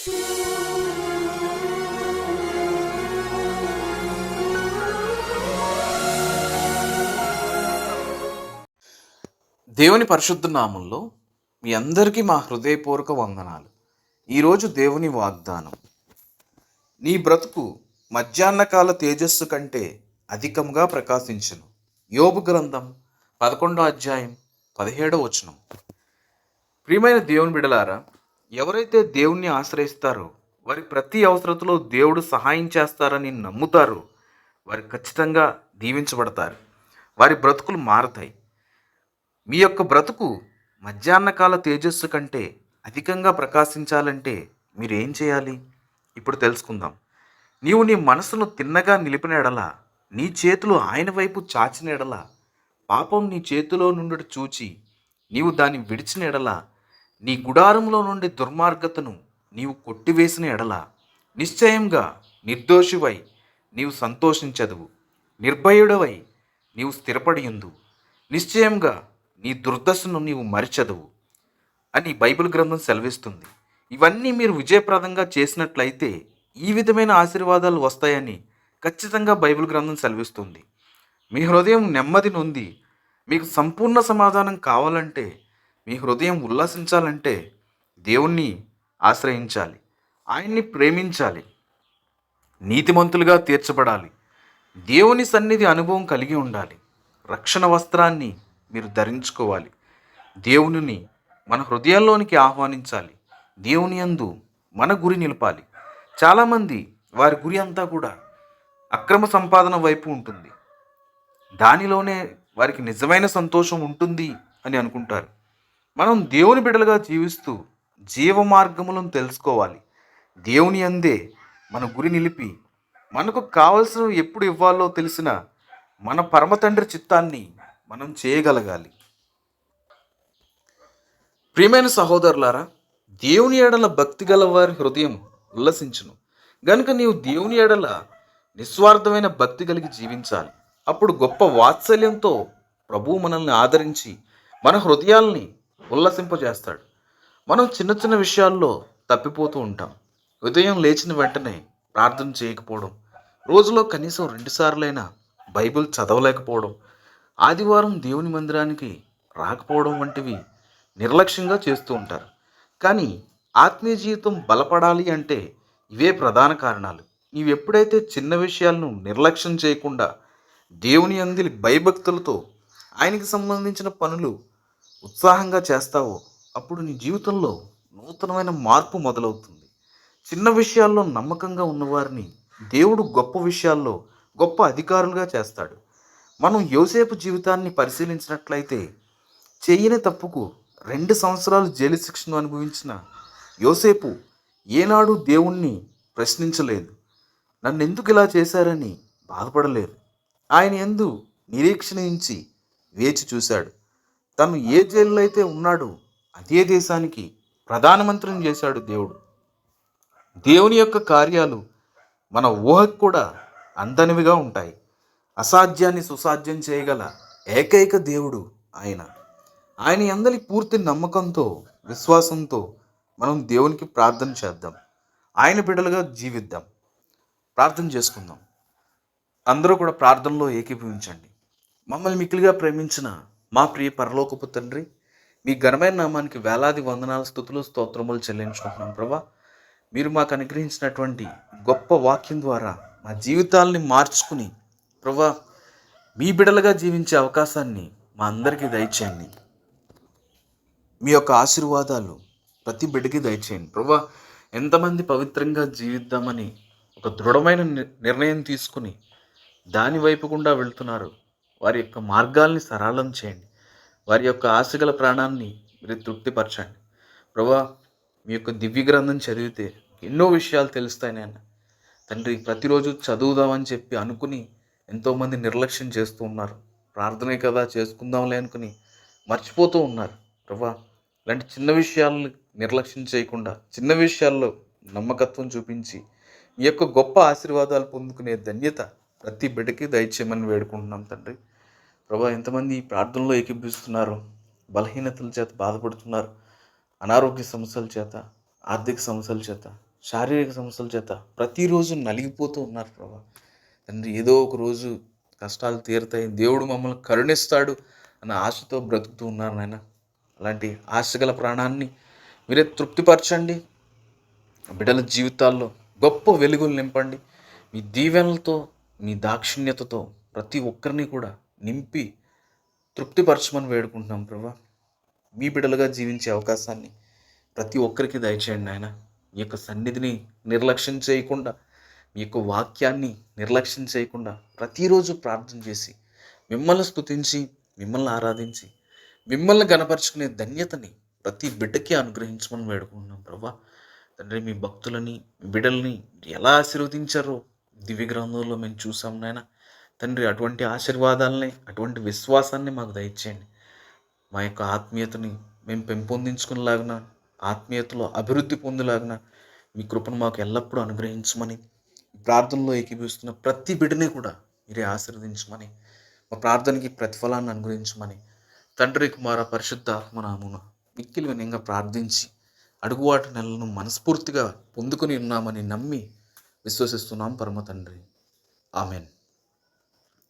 దేవుని పరిశుద్ధ నామంలో మీ అందరికీ మా హృదయపూర్వక వందనాలు. ఈరోజు దేవుని వాగ్దానం. నీ బ్రతుకు మధ్యాహ్నకాల తేజస్సు కంటే అధికంగా ప్రకాశించను. యోబు గ్రంథం పదకొండో అధ్యాయం పదిహేడో వచనం. ప్రియమైన దేవుని బిడలారా ఎవరైతే దేవుణ్ణి ఆశ్రయిస్తారో వారి ప్రతి అవసరతలో దేవుడు సహాయం చేస్తారని నమ్ముతారో వారు ఖచ్చితంగా దీవించబడతారు. వారి బ్రతుకులు మారతాయి. మీ యొక్క బ్రతుకు మధ్యాహ్నకాల తేజస్సు కంటే అధికంగా ప్రకాశించాలంటే మీరు ఏం చేయాలి? ఇప్పుడు తెలుసుకుందాం. నీవు నీ మనసును తిన్నగా నిలిపిన ఎడల నీ చేతులు ఆయన వైపు చాచిన ఎడల పాపం నీ చేతిలో నుండి చూచి నీవు దాన్ని విడిచిన ఎడల నీ గుడారంలో నుండి దుర్మార్గతను నీవు కొట్టివేసిన ఎడల నిశ్చయంగా నిర్దోషివై నీవు సంతోషించదువు. నిర్భయుడవై నీవు స్థిరపడియుందు. నిశ్చయంగా నీ దుర్దశను నీవు మరిచదువు అని బైబిల్ గ్రంథం సెలవిస్తుంది. ఇవన్నీ మీరు విజయప్రదంగా చేసినట్లయితే ఈ విధమైన ఆశీర్వాదాలు వస్తాయని ఖచ్చితంగా బైబిల్ గ్రంథం సెలవిస్తుంది. మీ హృదయం నెమ్మది నొంది మీకు సంపూర్ణ సమాధానం కావాలంటే మీ హృదయం ఉల్లాసించాలంటే దేవుణ్ణి ఆశ్రయించాలి. ఆయన్ని ప్రేమించాలి. నీతిమంతులుగా తీర్చబడాలి. దేవుని సన్నిధి అనుభవం కలిగి ఉండాలి. రక్షణ వస్త్రాన్ని మీరు ధరించుకోవాలి. దేవునిని మన హృదయంలోనికి ఆహ్వానించాలి. దేవుని యందు మన గురి నిలపాలి. చాలామంది వారి గురి అంతా కూడా అక్రమ సంపాదన వైపు ఉంటుంది. దానిలోనే వారికి నిజమైన సంతోషం ఉంటుంది అని అనుకుంటారు. మనం దేవుని బిడలుగా జీవిస్తూ జీవ మార్గములను తెలుసుకోవాలి. దేవుని అందే మన గురి నిలిపి మనకు కావలసినవి ఎప్పుడు ఇవ్వాలో తెలిసిన మన పరమ తండ్రి చిత్తాన్ని మనం చేయగలగాలి. ప్రియమైన సహోదరులారా దేవుని ఎడల భక్తి గల వారి హృదయం ఉల్లసించును. గనుక నీవు దేవుని ఎడల నిస్వార్థమైన భక్తి కలిగి జీవించాలి. అప్పుడు గొప్ప వాత్సల్యంతో ప్రభువు మనల్ని ఆదరించి మన హృదయాల్ని ఉల్లసింపజేస్తాడు మనం చిన్న చిన్న విషయాల్లో తప్పిపోతూ ఉంటాం. ఉదయం లేచిన వెంటనే ప్రార్థన చేయకపోవడం రోజులో కనీసం రెండుసార్లైనా బైబిల్ చదవలేకపోవడం ఆదివారం దేవుని మందిరానికి రాకపోవడం వంటివి నిర్లక్ష్యంగా చేస్తూ ఉంటారు. కానీ ఆత్మీయ జీవితం బలపడాలి అంటే ఇవే ప్రధాన కారణాలు. నీవు ఎప్పుడైతే చిన్న విషయాలను నిర్లక్ష్యం చేయకుండా దేవుని అందిలి భయభక్తులతో ఆయనకి సంబంధించిన పనులు ఉత్సాహంగా చేస్తావో అప్పుడు నీ జీవితంలో నూతనమైన మార్పు మొదలవుతుంది. చిన్న విషయాల్లో నమ్మకంగా ఉన్నవారిని దేవుడు గొప్ప విషయాల్లో గొప్ప అధికారులుగా చేస్తాడు. మనం యోసేపు జీవితాన్ని పరిశీలించినట్లయితే చేయని తప్పుకు రెండు సంవత్సరాలు జైలు శిక్షను అనుభవించిన యోసేపు ఏనాడు దేవుణ్ణి ప్రశ్నించలేదు. నన్ను ఎందుకు ఇలా చేశారని బాధపడలేదు. ఆయన ఎందు నిరీక్షణ వేచి చూశాడు. తను ఏ జైల్లో అయితే ఉన్నాడో అదే దేశానికి ప్రధానమంత్రిని చేశాడు దేవుడు. దేవుని యొక్క కార్యాలు మన ఊహకు కూడా అందనివిగా ఉంటాయి. అసాధ్యాన్ని సుసాధ్యం చేయగల ఏకైక దేవుడు ఆయన. ఆయన అందరి పూర్తి నమ్మకంతో విశ్వాసంతో మనం దేవునికి ప్రార్థన చేద్దాం. ఆయన బిడ్డలుగా జీవిద్దాం. ప్రార్థన చేసుకుందాం. అందరూ కూడా ప్రార్థనలో ఏకీభవించండి. మమ్మల్ని మిక్కిలిగా ప్రేమించిన మా ప్రియ పరలోకపు తండ్రి మీ ఘనమైన నామానికి వేలాది వందనాల స్థుతులు స్తోత్రములు చెల్లించుకుంటున్నాం ప్రభా. మీరు మాకు అనుగ్రహించినటువంటి గొప్ప వాక్యం ద్వారా మా జీవితాల్ని మార్చుకుని ప్రభా మీ బిడలుగా జీవించే అవకాశాన్ని మా అందరికీ దయచేయండి. మీ యొక్క ఆశీర్వాదాలు ప్రతి బిడ్డకి దయచేయండి. ప్రభా ఎంతమంది పవిత్రంగా జీవిద్దామని ఒక దృఢమైన ని- నిర్ణయం తీసుకుని దాని వైపు గుండా వెళ్తున్నారు. వారి యొక్క మార్గాల్ని సరళం చేయండి. వారి యొక్క ఆశగల ప్రాణాన్ని మీరు తృప్తిపరచండి. ప్రభా మీ యొక్క దివ్య గ్రంథం చదివితే ఎన్నో విషయాలు తెలుస్తాయి నేను తండ్రి ప్రతిరోజు చదువుదామని చెప్పి అనుకుని ఎంతోమంది నిర్లక్ష్యం చేస్తూ ఉన్నారు. ప్రార్థనే కదా చేసుకుందాంలే అనుకుని మర్చిపోతూ ఉన్నారు. ప్రభా ఇలాంటి చిన్న విషయాలను నిర్లక్ష్యం చేయకుండా చిన్న విషయాల్లో నమ్మకత్వం చూపించి మీ యొక్క గొప్ప ఆశీర్వాదాలు పొందుకునే ధన్యత ప్రతి బిడ్డకి దయచేయమని వేడుకుంటున్నాం తండ్రి. ప్రభా ఎంతమంది ఈ ప్రార్థనలో ఏకీపిస్తున్నారు బలహీనతల చేత బాధపడుతున్నారు. అనారోగ్య సమస్యల చేత ఆర్థిక సమస్యల చేత శారీరక సమస్యల చేత ప్రతిరోజు నలిగిపోతూ ఉన్నారు ప్రభా. తండ్రి ఏదో ఒక రోజు కష్టాలు తీరుతాయి. దేవుడు మమ్మల్ని కరుణిస్తాడు అన్న ఆశతో బ్రతుకుతూ ఉన్నారు నాయన. అలాంటి ఆశగల ప్రాణాన్ని మీరే తృప్తిపరచండి. బిడ్డల జీవితాల్లో గొప్ప వెలుగులు నింపండి. మీ దీవెనలతో మీ దాక్షిణ్యతతో ప్రతి ఒక్కరిని కూడా నింపి తృప్తిపరచమని వేడుకుంటున్నాం ప్రభా. మీ బిడ్డలుగా జీవించే అవకాశాన్ని ప్రతి ఒక్కరికి దయచేయండి ఆయన మీ యొక్క సన్నిధిని నిర్లక్ష్యం చేయకుండా మీ యొక్క వాక్యాన్ని నిర్లక్ష్యం చేయకుండా ప్రతిరోజు ప్రార్థన చేసి మిమ్మల్ని స్థుతించి మిమ్మల్ని ఆరాధించి మిమ్మల్ని గనపరుచుకునే ధన్యతని ప్రతి బిడ్డకి అనుగ్రహించమని వేడుకుంటున్నాం ప్రభా. తండ్రి మీ భక్తులని బిడ్డల్ని ఎలా ఆశీర్వదించారో దివ్య గ్రంథంలో మేము చూసాం నాయన. తండ్రి అటువంటి ఆశీర్వాదాలని అటువంటి విశ్వాసాన్ని మాకు దయచేయండి. మా యొక్క ఆత్మీయతని మేము పెంపొందించుకునేలాగిన ఆత్మీయతలో అభివృద్ధి పొందేలాగిన మీ కృపను మాకు ఎల్లప్పుడూ అనుగ్రహించమని ప్రార్థనలో ఏకీభవిస్తున్న ప్రతి బిడ్డని కూడా మీరే ఆశీర్వదించమని మా ప్రార్థనకి ప్రతిఫలాన్ని అనుగ్రహించమని తండ్రి కుమార పరిశుద్ధ ఆత్మనామున మిక్కిలి వినయంగా ప్రార్థించి అడుగువాటి నెలను మనస్ఫూర్తిగా పొందుకుని ఉన్నామని నమ్మి విశ్వసిస్తున్నాం పరమ తండ్రి. ఆమెన్.